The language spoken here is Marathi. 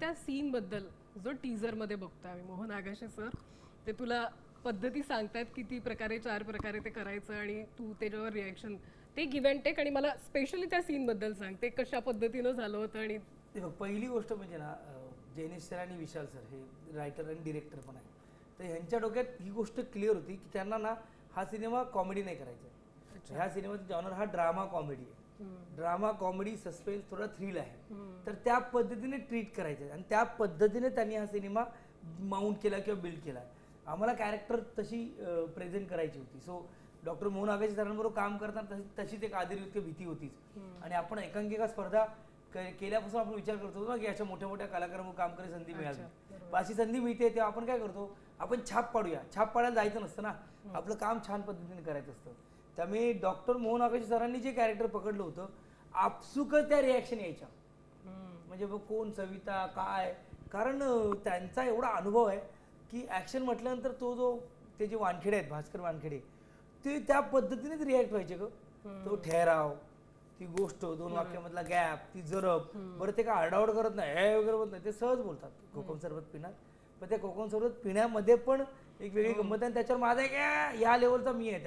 त्या सीन बद्दल जो टीजरमध्ये बघतोय आम्ही मोहन आगाशे सर ते तुला पद्धती सांगतायत किती प्रकारे चार प्रकारे ते करायचं आणि तू त्याच्यावर रिॲक्शन ते गिव्ह अँड टेक आणि मला स्पेशली त्या सीन बद्दल सांग ते कशा पद्धतीनं झालं होतं आणि पहिली गोष्ट म्हणजे ना जैनेश सर आणि विशाल सर हे रायटर आणि डिरेक्टर पण आहे तर ह्यांच्या डोक्यात ही गोष्ट क्लिअर होती की त्यांना ना हा सिनेमा कॉमेडी नाही करायचा ह्या सिनेमाचा जॉनर हा ड्रामा कॉमेडी आहे. ड्रामा कॉमेडी सस्पेन्स थोडा थ्रिल आहे. तर त्या पद्धतीने ट्रीट करायचं. आणि त्या पद्धतीने त्यांनी हा सिनेमा माउंट केला किंवा बिल्ड केला. आम्हाला कॅरेक्टर तशी प्रेझेंट करायची होती. सो डॉक्टर मोहन आगाशी सरांबरोबर काम करताना तशी तशीच एक आदिर्युक्त भीती होतीच. आणि आपण एकांकिका स्पर्धा केल्यापासून आपण विचार करतो ना की अशा मोठ्या मोठ्या कलाकारांवर काम करायची संधी मिळाली. अशी संधी मिळते तेव्हा आपण काय करतो आपण छाप पाडूया. छाप पाडायला जायचं नसतं ना. आपलं काम छान पद्धतीने करायचं असतं. त्यामुळे डॉक्टर मोहन आगाशी सरांनी जे कॅरेक्टर पकडलं होतं आपसुकच त्या रिॲक्शन यायच्या. म्हणजे बघ कोण सविता काय? कारण त्यांचा एवढा अनुभव आहे की ॲक्शन म्हटल्यानंतर तो जो ते जे वानखेडे आहेत भास्कर वानखेडे ते त्या पद्धतीनेच रिॲक्ट व्हायचे ग. तो ठहराव ती गोष्ट दोन वाक्यामधला गॅप ती जरब बरं ते काय आरडाओरड करत नाही हे वगैरे बोलत नाही ते सहज बोलतात कोकम सरबत पिणार. पण त्या कोकम सरबत पिण्यामध्ये पण एक वेगळी गंमत आहे त्याच्यावर माझा एक या लेवलचा मी आहे त्यात.